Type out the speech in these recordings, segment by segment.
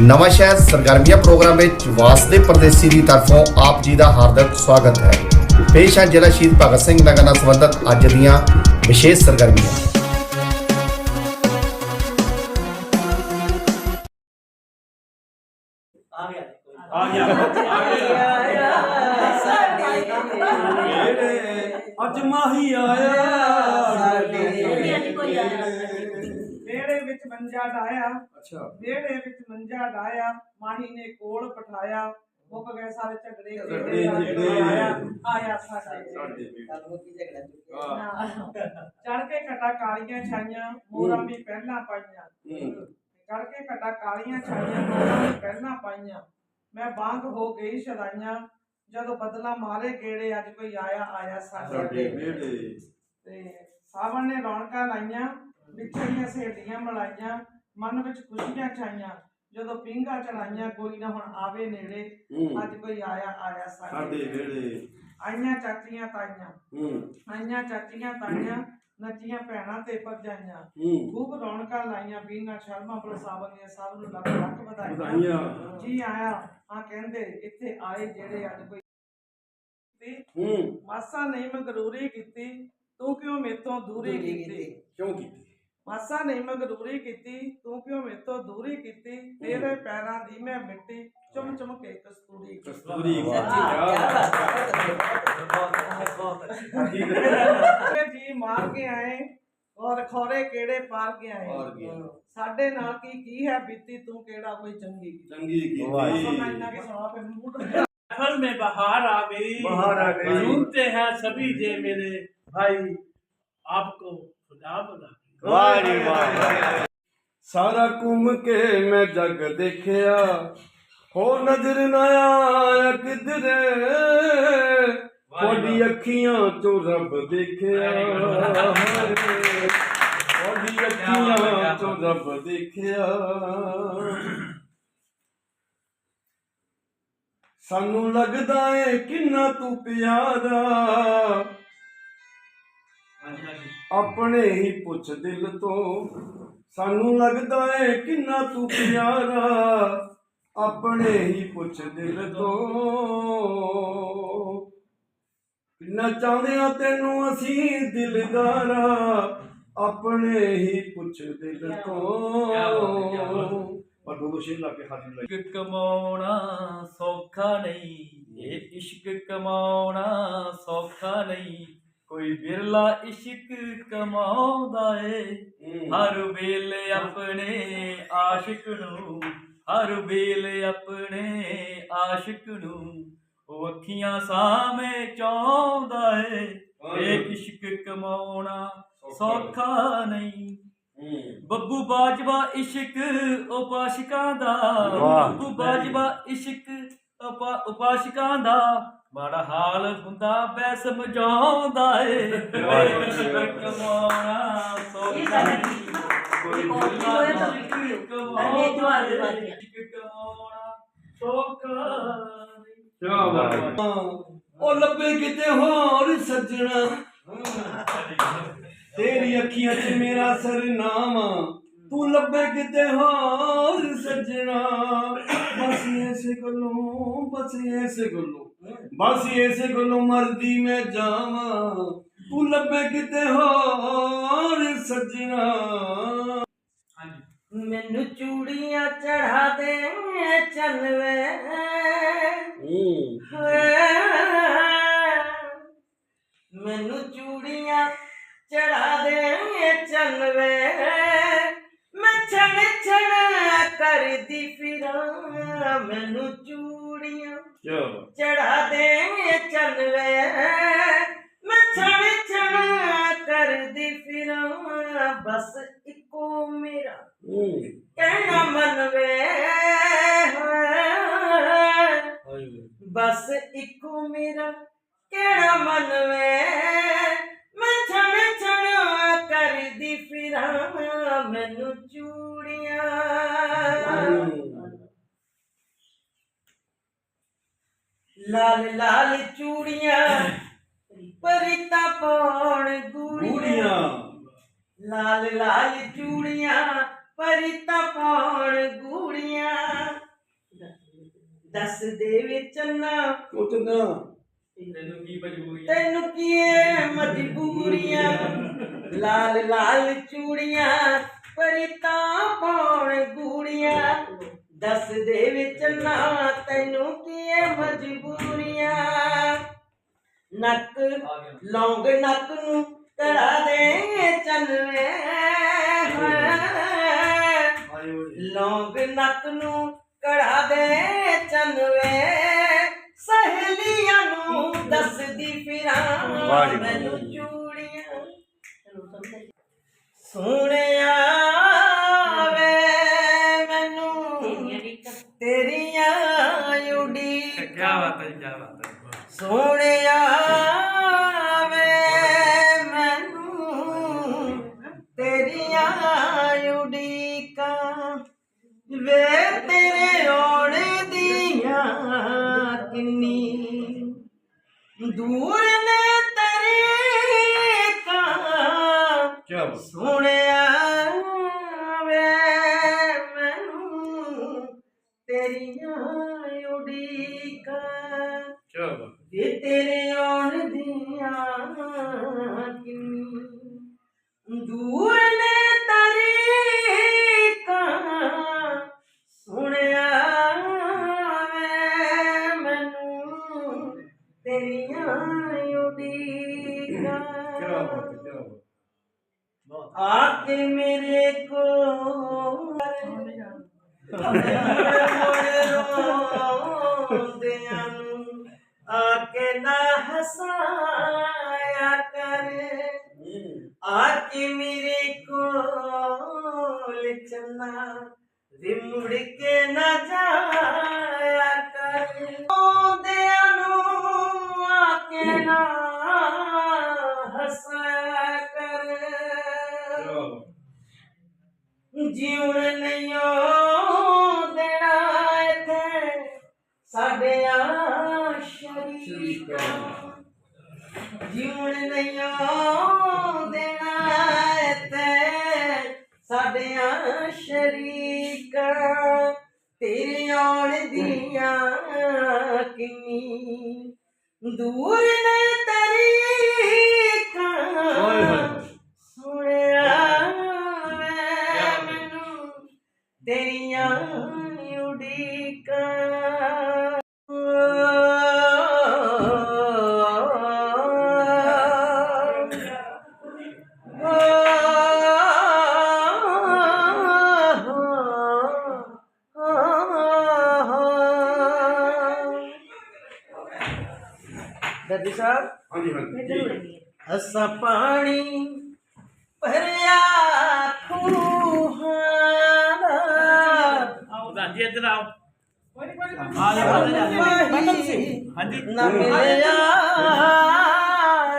ਨਵਾਂ ਸ਼ਹਿਰ ਸਰਗਰਮੀਆਂ ਪ੍ਰੋਗਰਾਮ ਵਿੱਚ ਵਾਸਦੇ ਪਰਦੇਸੀ ਦੀ ਤਰਫੋਂ ਆਪ ਜੀ ਦਾ ਹਾਰਦਿਕ ਸਵਾਗਤ ਹੈ। ਪੇਸ਼ ਹੈ ਜ਼ਿਲ੍ਹਾ ਸ਼ਹੀਦ ਭਗਤ ਸਿੰਘ ਨਗਰ ਨਾਲ ਸੰਬੰਧਿਤ ਅੱਜ ਦੀਆਂ ਵਿਸ਼ੇਸ਼ ਸਰਗਰਮੀਆਂ। ਆ ਗਿਆ ਆ ਗਿਆ ਆ ਅੱਜ ਮਾਹੀ ਆਇਆ। ਵਿਹੜੇ ਵਿੱਚ ਮੰਜਾ ਡਾਇਆ ਅੱਛਾ। ਵਿਹੜੇ ਵਿੱਚ ਮੰਜਾ ਡਾਇਆ ਮਾਹੀ ਨੇ ਕੋਲ ਪਠਾਇਆ ਮੁੱਕ ਗਏ ਸਾਰੇ ਝਗੜੇ ਝਗੜੇ। ਆਇਆ ਸਾਡੇ। ਚੜ ਕੇ ਘਟਾ ਕਾਲੀਆਂ ਛਾਈਆਂ ਮੋਰਾਂ ਵੀ ਪਹਿਲਾਂ ਪਾਈਆਂ। ਚੜ ਕੇ ਘਟਾ ਕਾਲੀਆਂ ਛਾਈਆਂ ਮੋਰਾਂ ਵੀ ਪਹਿਲਾਂ ਪਾਈਆਂ। ਮੈਂ ਬਾਂਗ ਹੋ ਗਈ ਸ਼ਦਾਈਆਂ ਜਦੋਂ ਬਦਲਾ ਮਾਰੇ ਗੇੜੇ ਅੱਜ ਕੋਈ ਆਇਆ ਆਇਆ ਸਾਡੇ ਤੇ ਸਾਵਣ ਨੇ ਰੌਣਕਾਂ ਲਾਈਆਂ। ਵਿਛੜੀਆਂ ਸਹੇਲੀਆਂ ਮਲਾਈਆਂ ਮਨ ਵਿੱਚ ਖੁਸ਼ੀਆਂ ਛਾਈਆਂ। ਜਦੋਂ ਪਿੰਗਾ ਚੜਾਈਆਂ ਕੋਈ ਨਾ ਹੁਣ ਆਵੇ ਨੇੜੇ ਹੂੰ। ਅੱਜ ਕੋਈ ਆਇਆ ਆਇਆ ਸਾਡੇ ਸਾਡੇ ਆਈਆਂ ਚਾਚੀਆਂ ਤਾਈਆਂ। ਹੂੰ। ਆਈਆਂ ਚਾਚੀਆਂ ਤਾਈਆਂ ਨੱਚੀਆਂ ਭੈਣਾਂ ਤੇ ਭਰਜਾਈਆਂ। ਹੂੰ। ਖੂਬ ਰੌਣਕਾਂ ਲਾਈਆਂ ਬੀਨਾ ਸ਼ਰਮਾ ਬਲਸਾਵਨ ਦੀਆਂ ਸਭ ਨੂੰ ਲੱਖ ਲੱਖ ਵਧਾਈਆਂ। ਵਧਾਈਆਂ। ਜੀ ਆਇਆ ਆ ਕਹਿੰਦੇ ਇੱਥੇ ਆਏ ਜਿਹੜੇ ਅੱਜ ਕੋਈ ਤੇ ਹੂੰ। ਮਾਸਾ ਨਹੀਂ ਮਗਰੂਰੀ ਕੀਤੀ ਤੂੰ ਕਿਉਂ ਮੇਤੋਂ ਦੂਰੀ ਕੀਤੀ। ਕਿਉਂ ਕੀਤੀ? ਮਾਸਾ ਨਹੀਂ ਮਗਰੂਰੀ ਕੀਤੀ ਤੂੰ ਕਿਉਂ ਮੇਤੋਂ ਦੂਰੀ ਕੀਤੀ ਤੇਰੇ ਪੈਰਾਂ ਦੀ ਮੈਂ ਮਿੱਟੀ ਚੁੰਮ ਚੁੰਮ ਕੇ ਕਸਤੂਰੀ ਕੀਤੀ। ਕਸਤੂਰੀ ਤੇਰੇ ਜੀ ਮਾਰ ਕੇ ਆਏ ਔਰ ਖੋਰੇ ਕਿਹੜੇ ਪਾਰ ਕੇ ਪਾਰ ਆਏ ਗਿਆ। ਸਾਡੇ ਨਾਲ ਕੀ ਕੀ ਹੈ ਬੀਤੀ ਤੂੰ ਕਿਹੜਾ ਕੋਈ ਚੰਗੀ ਕੀਤੀ ਚੰਗੀ ਸੁਣਾ ਇੰਨਾ ਕੀਤੀ ਕੇ ਸੁਣਾ ਫਿਰ ਮੂਡ फल में बहार आ गई बहार आ गई। झूमते हैं सभी जे मेरे भाई आपको खुदा बुला ਵਾਹ ਸਾਰਾ ਘੁੰਮ ਕੇ ਮੈਂ ਜੱਗ ਦੇਖਿਆ। ਹੋ ਨਜ਼ਰ ਨਾ ਆਇਆ ਕਿਧਰੇ। ਤੁਹਾਡੀ ਅੱਖੀਆਂ ਚੋਂ ਰੱਬ ਦੇਖਿਆ। ਤੁਹਾਡੀ ਅੱਖੀਆਂ ਚੋਂ ਰੱਬ ਦੇਖਿਆ। ਸਾਨੂੰ ਲੱਗਦਾ ਏ ਕਿੰਨਾ ਤੂੰ ਪਿਆਰਾ। ਆਪਣੇ ਹੀ ਪੁੱਛ ਦਿਲ ਤੋਂ। ਸਾਨੂੰ ਲੱਗਦਾ ਏ ਕਿੰਨਾ ਤੂੰ ਪਿਆਰਾ। ਆਪਣੇ ਹੀ ਪੁੱਛ ਦਿਲ ਤੋਂ। ਕਿੰਨਾ ਚਾਹੁੰਦੇ ਆ ਤੈਨੂੰ ਅਸੀਂ ਦਿਲਦਾਰਾ। ਆਪਣੇ ਹੀ ਪੁੱਛ ਦਿਲ ਤੋਂ। ਪਰ ਦੋ ਸ਼ੇਰ ਲਾ ਕੇ ਹਾਜ਼ਰ ਲਾਈ। ਇਸ਼ਕ ਕਮਾਉਣਾ ਸੌਖਾ ਨਹੀਂ। ਇਹ ਇਸ਼ਕ ਕਮਾਉਣਾ ਸੌਖਾ ਨਹੀਂ। ਕੋਈ ਬਿਰਲਾ ਇਸ਼ਕ ਕਮਾਉਂਦਾ ਏ ਹਰ ਵੇਲੇ ਆਪਣੇ ਆਸ਼ਿਕ ਨੂੰ ਹਰ ਵੇਲੇ ਆਪਣੇ ਆਸ਼ਿਕ ਨੂੰ ਉਹ ਅੱਖੀਆਂ ਸਾਹਮਣੇ ਚਾਹੁੰਦਾ ਏ। ਇਹ ਇਸ਼ਕ ਕਮਾਉਣਾ ਸੌਖਾ ਨਹੀਂ। ਬੱਬੂ ਬਾਜਵਾ ਇਸ਼ਕ ਉਪਾਸ਼ਿਕਾਂ ਦਾ। ਬੱਬੂ ਬਾਜਵਾ ਇਸ਼ਕ ਉਪਾ- ਉਪਾਸ਼ਿਕਾਂ ਦਾ। ਮਾੜਾ ਹਾਲ ਹੁੰਦਾ ਬੈ ਸਮਝਾਉਂਦਾ ਏ। ਕਮਾਉਣਾ ਸੌਖਾ ਕਮਾਉਣਾ ਸੌਖਾ ਉਹ ਲੱਭੇ ਕਿਤੇ ਹੋਰ ਸੱਜਣਾ। ਤੇਰੀ ਅੱਖੀਆਂ 'ਚ ਮੇਰਾ ਸਰਨਾਮਾ ਤੂੰ ਲੱਭੇ ਕਿਤੇ ਹੋਰ ਸੱਜਣਾ। ਬਸ ਐਸੇ ਗੱਲੋਂ ਬਸ ਐਸੇ ਗੱਲੋਂ। ਬਸ ਐਸੇ ਗੱਲੋਂ ਮਰਦੀ ਮੈਂ ਜਾਵਾਂ ਤੂੰ ਲੱਭੇ ਕਿਤੇ ਹੋਰ ਸੱਜਣਾ। ਮੈਨੂੰ ਚੂੜੀਆਂ ਚੜਾ ਦੇ ਚੰਨਵੇ ਮੈਨੂੰ ਚੂੜੀਆਂ ਚੜਾ ਦੇ ਚੰਨਵੇ ਮੈਂ ਛਣ ਛਣ ਕਰਦੀ ਫਿਰਾਂ ਮੈਨੂੰ ਚੂੜੀਆਂ ਚਲੋ ਚੜਾ ਦੇ ਚੰਨਵੇ ਮੈਂ ਛਣ ਛਣ ਕਰਦੀ ਫਿਰਾਂ ਬਸ ਇੱਕੋ ਮੇਰਾ। ਕਹਿਣਾ ਮੰਨਵੇ ਬਸ ਇੱਕੋ ਮੇਰਾ। ਕਹਿਣਾ ਮੰਨਵੇ ਮੈਂ ਛਣ ਛਣ ਕਰਦੀ ਫਿਰਾਂ ਮੈਨੂੰ ਚੂੜੀਆਂ ਲਾਲ ਲਾਲ ਚੂੜੀਆਂ ਪਰਿਤਾ ਪਾਉਣ ਗੂੜੀਆਂ। ਲਾਲ ਲਾਲ ਚੂੜੀਆਂ ਪਰਿਤਾ ਪਾਉਣ ਗੂੜੀਆਂ। ਦੱਸ ਦੇ ਵੇ ਚੰਨਾ। ਕੁੱਟਣਾ ਤੈਨੂੰ ਕੀ ਮਜਬੂਰੀ ਤੈਨੂੰ ਕੀ ਮਜਬੂਰੀਆਂ? ਲਾਲ ਲਾਲ ਚੂੜੀਆਂ ਪਰਿਤਾ ਪਾਉਣ ਗੂੜੀਆਂ। ਦੱਸ ਦੇ ਵਿੱਚ ਨਾ ਤੈਨੂੰ ਕੀ ਮਜਬੂਰੀਆਂ? ਨੱਕ ਲੌਂਗ ਨੱਕ ਨੂੰ ਕੜਾ ਦੇ ਚੰਨਵੇ ਲੌਂਗ ਨੱਕ ਨੂੰ ਕੜਾ ਦੇ ਚੰਨਵੇ ਸਹੇਲੀਆਂ ਨੂੰ ਦੱਸਦੀ ਫਿਰਾਂ। ਮੈਨੂੰ ਚੂੜੀਆਂ। ਸੋਹਣਿਆ ਤੇਰੀਆਂ ਉਡੀ ਕੀ ਬਾਤ ਹੈ ਕੀ ਬਾਤ ਹੈ। ਸੋਹਣਿਆ ਵੇ ਮੈਨੂੰ ਤੇਰੀਆਂ ਉਡੀਕਾਂ ਵੇ ਤੇਰੇ ਆਉਣ ਦੀਆਂ ਕਿੰਨੀ ਦੂਰ ਨੇ ਤਰੀਕਾਂ ਕੀ। ਉਡੀਕਾਂ ਕੀ ਬਾਤ ਵੇ ਤੇਰੇ ਆਉਣ ਦੀਆਂ ਕਿੰਨੀ ਦੂਰ ਨੇ ਤਰੀਕਾਂ ਸੁਣਿਆ ਵੇ ਮੈਨੂੰ ਤੇਰੀਆਂ ਉਡੀਕਾਂ ਕੀ ਬਾਤ ਕੀ ਬਾਤ ਆਕੇ ਮੇਰੇ ਕੋ ਨਾ ਹਸਾਇਆ ਕਰ ਆਕੇ ਮੇਰੇ ਕੋਲ ਚੰਨਾ ਵੀ ਮੁੜ ਕੇ ਨਾ ਜਾਇਆ ਕਰ। ਰੋਂਦਿਆਂ ਨੂੰ ਆਕੇ ਨਾ ਹਸਾਇਆ ਕਰ। ਸ਼ਰੀਕਾਂ ਜਿਉਣ ਨਹੀਂ ਦੇਣਾ ਤੇ ਸਾਡਿਆਂ ਆ ਸ਼ਰੀਕਾਂ ਤੇਰੇ ਆਉਣ ਦੀਆਂ ਕਿੰਨੀ ਦੂਰ ਨੇ ਤਰੀਕਾਂ ਸੁਣਿਆ ਵੇ ਮੈਨੂੰ ਤੇਰੀਆਂ ਉਡੀਕਾਂ। ਦਾਦੀ ਸਾਹਿਬ? ਹਾਂਜੀ ਹਾਂਜੀ। ਅਸਾਂ ਪਾਣੀ ਭਰਿਆ ਖੂਹਾਂ ਦਾ। ਹਾਂਜੀ ਇੱਧਰ ਆਓ। ਹਾਂਜੀ ਹਾਂਜੀ। ਨਾ ਮਿਲਿਆ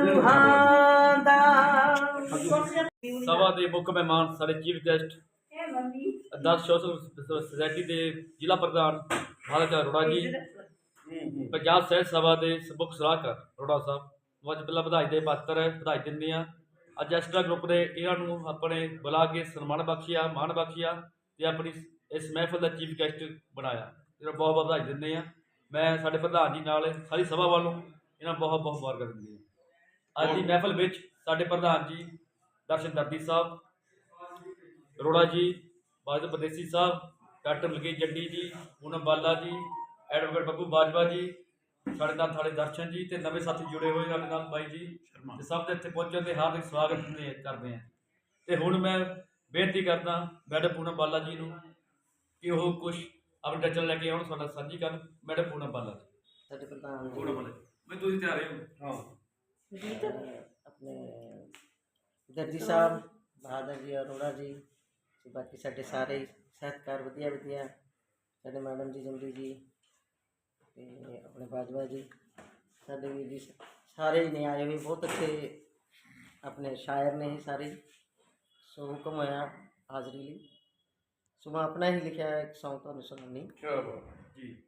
ਰੂਹਾਂ ਦਾ। ਸਭਾ ਦੇ ਮੁੱਖ ਮਹਿਮਾਨ ਸਾਡੇ ਚੀਫ ਗੈਸਟ ਸੋਸ਼ਲ ਸੁਸਾਇਟੀ ਦੇ ਜ਼ਿਲ੍ਹਾ ਪ੍ਰਧਾਨ ਭਾਰਤ ਅਰੋੜਾ ਜੀ। ਪੰਜਾਬ ਸਾਹਿਤ ਸਭਾ ਦੇ ਮੁੱਖ ਸਲਾਹਕਾਰ, ਅਰੋੜਾ ਸਾਹਿਬ। ਨੂੰ ਅੱਜ ਪਹਿਲਾਂ ਵਧਾਈ ਦੇ ਪਾਤਰ ਹੈ ਵਧਾਈ ਦਿੰਦੇ ਆ ਅੱਜ ਐਸਟਰਾ ਗਰੁੱਪ ਨੇ ਇਹਨਾਂ ਨੂੰ ਆਪਣੇ ਬੁਲਾ ਕੇ ਸਨਮਾਨ ਬਖਸ਼ਿਆ, ਮਾਣ ਬਖਸ਼ਿਆ ਤੇ ਆਪਣੀ ਇਸ ਮਹਿਫਲ ਦਾ ਚੀਫ ਗੈਸਟ ਬਣਾਇਆ। ਇਹਨਾਂ ਨੂੰ ਬਹੁਤ ਬਹੁਤ ਵਧਾਈ ਦਿੰਦੇ ਆ ਮੈਂ ਸਾਡੇ ਪ੍ਰਧਾਨ ਜੀ ਨਾਲ ਸਾਰੀ ਸਭਾ ਵੱਲੋਂ ਇਹਨਾਂ ਨੂੰ ਬਹੁਤ ਬਹੁਤ ਮੁਬਾਰਕਾਂ ਦਿੰਦੇ ਆ ਅੱਜ ਦੀ ਮਹਿਫਲ ਵਿੱਚ ਸਾਡੇ ਪ੍ਰਧਾਨ ਜੀ ਦਰਸ਼ਨ ਦਰਦੀ ਸਾਹਿਬ, ਅਰੋੜਾ ਜੀ ਬਾਜ ਪਰਦੇਸੀ ਸਾਹਿਬ ਡਾਕਟਰ ਮਲਕੀਤ ਜੱਡੀ ਜੀ, ਪੂਨਮ ਬਾਲਾ ਜੀ ਐਡਵੋਕੇਟ ਬੱਬੂ ਬਾਜਵਾ ਜੀ ਸਾਡੇ ਨਾਲ ਸਾਡੇ ਦਰਸ਼ਨ ਜੀ ਤੇ ਨਵੇਂ ਸਾਥੀ ਜੁੜੇ ਹੋਏ ਸਾਡੇ ਨਾਲ ਬਾਈ ਜੀ। ਤੇ ਸਭ ਦੇ ਇੱਥੇ ਪਹੁੰਚਣ ਤੇ ਹਾਰਦਿਕ ਸਵਾਗਤ ਦਿੰਦੇ ਕਰਦੇ ਹਾਂ। ਤੇ ਹੁਣ ਮੈਂ ਬੇਨਤੀ ਕਰਦਾ ਮੈਡਮ ਪੂਨਮ ਬਾਲਾ ਜੀ ਨੂੰ ਕਿ ਉਹ ਕੁਝ ਆਪਣੇ ਟੱਚਰ ਲੈ ਕੇ ਆਉਣ ਸਾਡਾ ਸਾਂਝੀ ਕਰਨ। ਮੈਡਮ ਪੂਨਮ ਬਾਲਾ ਜੀ। ਸਾਡੇ ਪ੍ਰਧਾਨ ਪੂਨਮ ਬਾਲਾ ਜੀ। ਮੈਂ ਤੁਸੀਂ ਤਿਆਰ ਹੋ ਹਾਂ। ਆਪਣੇ ਦਰਜੀ ਸਾਹਿਬ ਬਹਾਦਰ ਜੀ ਅਰੋੜਾ ਜੀ ਤੇ ਬਾਕੀ ਸਾਡੇ ਸਾਰੇ ਸਹਿਤਕਾਰ ਵਧੀਆ ਵਧੀਆ ਸਾਡੇ ਮੈਡਮ ਜੀ ਜੰਦੀ ਜੀ ਤੇ ਆਪਣੇ ਬਾਜਵਾ ਜੀ ਸਾਡੇ ਵੀਰ ਜੀ ਸਾਰੇ ਹੀ ਨੇ ਆਏ ਹੋਏ ਬਹੁਤ ਅੱਛੇ ਆਪਣੇ ਸ਼ਾਇਰ ਨੇ ਸਾਰੇ। ਸੋ ਹੁਕਮ ਹੋਇਆ ਹਾਜ਼ਰੀ ਲਈ। ਸੋ ਮੈਂ ਆਪਣਾ ਹੀ ਲਿਖਿਆ ਇੱਕ Song ਤੁਹਾਨੂੰ ਸੁਣਾਉਣੀ ਬਾਤ ਜੀ।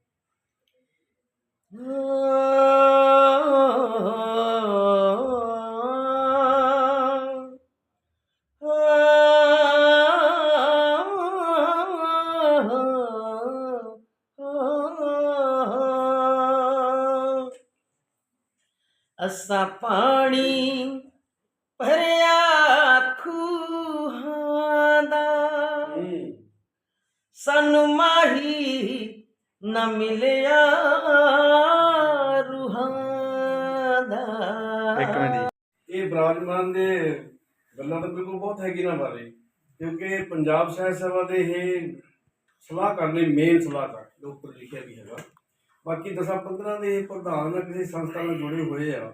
ਅਸਾਂ ਪਾਣੀ ਭਰਿਆ ਖੂਹਾਂ ਦਾ। ਸਾਨੂੰ ਮਾਹੀ ਨਾ ਮਿਲਿਆ ਰੂਹਾਂ ਦਾ। ਇੱਕ ਮਿੰਟ ਇਹ ਬਰਾਜਮਾਨ ਦੇ ਗੱਲਾਂ ਤਾਂ ਬਿਲਕੁਲ ਬਹੁਤ ਹੈਗੀ ਨਾ ਬਾਰੇ ਕਿਉਂਕਿ ਪੰਜਾਬ ਸਾਹਿਤ ਸਭਾ ਦੇ ਇਹ ਸਲਾਹਕਾਰ ਨੇ ਮੇਨ ਸਲਾਹਕਾਰ ਦੇ ਉੱਪਰ ਲਿਖਿਆ ਵੀ ਹੈਗਾ। ਬਾਕੀ ਦਸਾਂ 15 ਦੇ ਪ੍ਰਧਾਨ ਆ ਕਿਸੇ ਸੰਸਥਾ ਨਾਲ ਜੁੜੇ ਹੋਏ ਆ।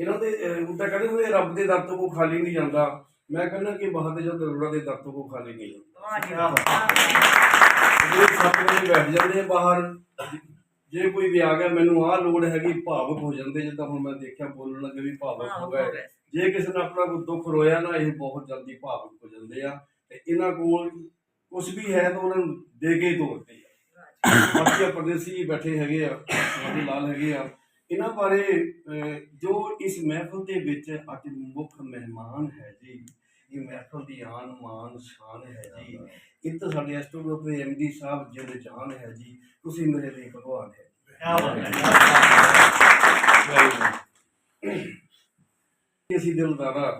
ਇਹਨਾਂ ਦੇ ਉੱਦਾਂ ਕਹਿੰਦੇ ਹੁੰਦੇ ਰੱਬ ਦੇ ਦਰ ਤੋਂ ਕੋ ਖਾਲੀ ਨਹੀਂ ਜਾਂਦਾ। ਮੈਂ ਕਹਿੰਦਾ ਕਿ ਬਹਾਦਰ ਜਦ ਅਰੋੜਾ ਦੇ ਦਰ ਤੋਂ ਕੋ ਖਾਲੀ ਨਹੀਂ ਜਾਂਦਾ। ਜਿਹੜੇ ਸੱਤ ਬੈਠ ਜਾਂਦੇ ਬਾਹਰ ਜੇ ਕੋਈ ਵੀ ਆ ਗਿਆ ਮੈਨੂੰ ਆਹ ਲੋੜ ਹੈਗੀ ਭਾਵੁਕ ਹੋ ਜਾਂਦੇ ਜਿੱਦਾਂ ਹੁਣ ਮੈਂ ਦੇਖਿਆ ਬੋਲਣ ਲੱਗੇ ਵੀ ਭਾਵੁਕ ਹੋ ਗਏ। ਜੇ ਕਿਸੇ ਨੇ ਆਪਣਾ ਕੋਈ ਦੁੱਖ ਰੋਇਆ ਨਾ ਇਹ ਬਹੁਤ ਜਲਦੀ ਭਾਵੁਕ ਹੋ ਜਾਂਦੇ ਆ। ਤੇ ਇਹਨਾਂ ਕੋਲ ਕੁਝ ਵੀ ਹੈ ਤਾਂ ਉਹਨਾਂ ਨੂੰ ਦੇ ਕੇ ਹੀ ਤੋਰਦੇ ਆ। ਬਾਕੀ ਪਰਦੇਸੀ ਬੈਠੇ ਹੈਗੇ ਆ ਸਾਡੇ ਲਾਲ ਹੈਗੇ ਆ। ਇਹਨਾਂ ਬਾਰੇ ਜੋ ਇਸ ਮਹਿਫਲ ਦੇ ਵਿੱਚ ਅੱਜ ਮੁੱਖ ਮਹਿਮਾਨ ਹੈ ਜੀ ਇਹ ਮਹਿਫਲ ਦੀ ਆਨ ਮਾਨ ਸ਼ਾਨ ਹੈ ਜੀ। ਇਹ ਤਾਂ ਸਾਡੇ ਐਸਟੋ ਗਰੁੱਪ ਦੇ ਐਮਡੀ ਸਾਹਿਬ ਜਿਹਦੇ ਜਾਨ ਹੈ ਜੀ ਤੁਸੀਂ ਮੇਰੇ ਲਈ ਭਗਵਾਨ ਹੈ। ਕਿ ਅਸੀਂ ਦਿਲਦਾਰਾ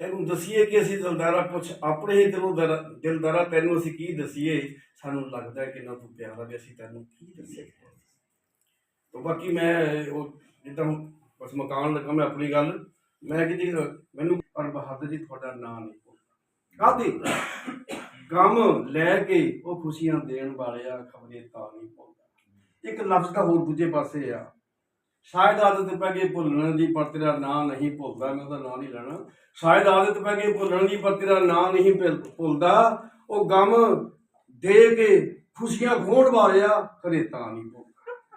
ਤੈਨੂੰ ਦਸੀਏ ਕਿ ਅਸੀਂ ਦਿਲਦਾਰਾ ਪੁੱਛ ਆਪਣੇ ਹੀ ਦਿਲੋਂ ਦਰ- ਦਿਲਦਾਰਾ ਤੈਨੂੰ ਅਸੀਂ ਕੀ ਦਸੀਏ? ਸਾਨੂੰ ਲੱਗਦਾ ਕਿ ਨਾ ਤੂੰ ਪਿਆਰਾ ਵੀ ਅਸੀਂ ਤੈਨੂੰ ਕੀ ਦਸੀਏ? ਤਾਂ ਬਾਕੀ ਮੈਂ ਉਹ ਜਿੱਦਾਂ ਹੁਣ ਬਸ ਮਕਾਨ ਲੱਗਾ, ਮੈਂ ਆਪਣੀ ਗੱਲ, ਮੈਂ ਕਿ ਜੀ ਮੈਨੂੰ ਪਰ ਬਹਾਦਰ ਜੀ ਤੁਹਾਡਾ ਨਾਂ ਨਹੀਂ ਭੁੱਲਦਾ। ਕਾਹਦੀ? ਗਮ ਲੈ ਕੇ ਉਹ ਖੁਸ਼ੀਆਂ ਦੇਣ ਵਾਲਿਆ ਖਬਰੇ ਤਾਂ ਨਹੀਂ ਭੁੱਲਦਾ। ਇੱਕ ਲਫ਼ਜ਼ ਤਾਂ ਹੋਰ ਦੂਜੇ ਪਾਸੇ ਆ। ਸ਼ਾਇਦ ਆਦਤ ਪੈ ਗਈ ਭੁੱਲਣ ਦੀ, ਪਰ ਤੇਰਾ ਨਾਂ ਨਹੀਂ ਭੁੱਲਦਾ, ਮੈਂ ਉਹਦਾ ਨਾਂ ਨਹੀਂ ਲੈਣਾ। ਸ਼ਾਇਦ ਆਦਤ ਪੈ ਗਈ ਭੁੱਲਣ ਦੀ, ਪਰ ਤੇਰਾ ਨਾਂ ਨਹੀਂ ਭੁੱਲ- ਭੁੱਲਦਾ। ਉਹ ਗਮ ਦੇ ਕੇ ਖੁਸ਼ੀਆਂ ਖੋਣ ਵਾਲਿਆ ਕਰੇ ਤਾਂ ਨਹੀਂ ਭੁੱਲਦਾ।